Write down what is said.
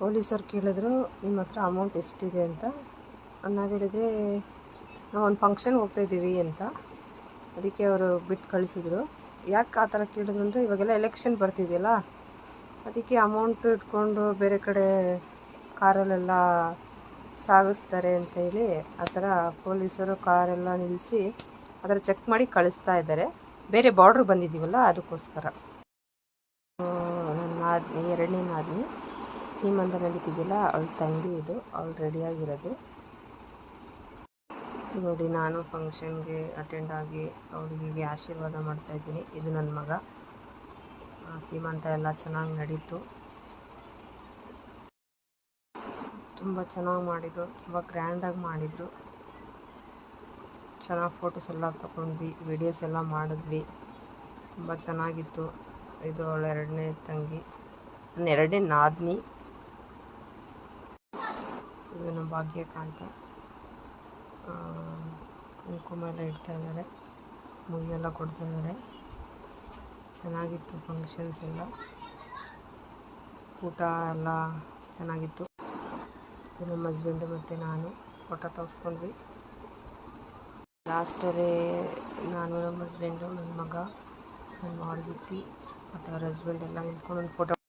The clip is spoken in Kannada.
ಪೊಲೀಸರು ಕೇಳಿದ್ರು, ನಿಮ್ಮ ಹತ್ರ ಅಮೌಂಟ್ ಎಷ್ಟಿದೆ ಅಂತ? ನಾವು ಹೇಳಿದರೆ, ನಾವು ಒಂದು ಫಂಕ್ಷನ್ಗೆ ಹೋಗ್ತಾಯಿದ್ದೀವಿ ಅಂತ. ಅದಕ್ಕೆ ಅವರು ಬಿಟ್ಟು ಕಳಿಸಿದ್ರು. ಯಾಕೆ ಆ ಥರ ಕೇಳಿದ್ರು ಅಂದರೆ, ಇವಾಗೆಲ್ಲ ಎಲೆಕ್ಷನ್ ಬರ್ತಿದೆಯಲ್ಲ, ಅದಕ್ಕೆ ಅಮೌಂಟ್ ಇಟ್ಕೊಂಡು ಬೇರೆ ಕಡೆ ಕಾರಲ್ಲೆಲ್ಲ ಸಾಗಿಸ್ತಾರೆ ಅಂತ ಹೇಳಿ ಆ ಥರ ಪೊಲೀಸರು ಕಾರೆಲ್ಲ ನಿಲ್ಲಿಸಿ ಅದರ ಚೆಕ್ ಮಾಡಿ ಕಳಿಸ್ತಾ ಇದ್ದಾರೆ. ಬೇರೆ ಬಾರ್ಡ್ರ್ ಬಂದಿದ್ದೀವಲ್ಲ, ಅದಕ್ಕೋಸ್ಕರ. ನನ್ನ ಆದ್ಮಿ ಎರಡನೇ ನಾದ್ನಿ ಸೀಮಂತ ನಡೀತಿದ್ದಿಲ್ಲ ಅವಳ ತಂಗಿ ಇದು, ಅವಳು ರೆಡಿಯಾಗಿರೋದು ನೋಡಿ, ನಾನು ಫಂಕ್ಷನ್ಗೆ ಅಟೆಂಡ್ ಆಗಿ ಅವಳಿಗೆ ಆಶೀರ್ವಾದ ಮಾಡ್ತಾಯಿದ್ದೀನಿ ಇದು ನನ್ನ ಮಗ. ಸೀಮಂತ ಎಲ್ಲ ಚೆನ್ನಾಗಿ ನಡೀತು. ತುಂಬ ಚೆನ್ನಾಗಿ ಮಾಡಿದರು. ತುಂಬ ಗ್ರ್ಯಾಂಡಾಗಿ ಮಾಡಿದರು. ಚೆನ್ನಾಗಿ ಫೋಟೋಸ್ ಎಲ್ಲ ತಗೊಂಡ್ವಿ ವಿಡಿಯೋಸ್ ಎಲ್ಲ ಮಾಡಿದ್ವಿ. ತುಂಬ ಚೆನ್ನಾಗಿತ್ತು. ಇದು ಅವಳ ಎರಡನೇ ತಂಗಿ. ನನ್ನ ಎರಡನೇ ನಾದ್ನಿ. ಇದು ನಮ್ಮ ಭಾಗ್ಯಕಾಂತ. ಕಾಣ್ತಾ ಕುಂಕುಮ ಎಲ್ಲ ಇಡ್ತಾ ಇದ್ದಾರೆ. ಮುಗಿಯೆಲ್ಲ ಕೊಡ್ತಾ ಇದ್ದಾರೆ. ಚೆನ್ನಾಗಿತ್ತು ಫಂಕ್ಷನ್ಸ್ ಎಲ್ಲ. ಊಟ ಎಲ್ಲ ಚೆನ್ನಾಗಿತ್ತು. ನಮ್ಮ ಹಸ್ಬೆಂಡು ಮತ್ತು ನಾನು ಫೋಟೋ ತೋರಿಸ್ಕೊಂಡ್ವಿ. ಲಾಸ್ಟಲ್ಲಿ ನಾನು ನಮ್ಮ ಹಸ್ಬೆಂಡು ನನ್ನ ಮಗ, ನನ್ನ ಮಾರ್ಗಿತ್ತಿ ಮತ್ತು ಅವ್ರ ಹಸ್ಬೆಂಡ್ ಎಲ್ಲ ನಿಂತ್ಕೊಂಡು ಒಂದು ಫೋಟೋ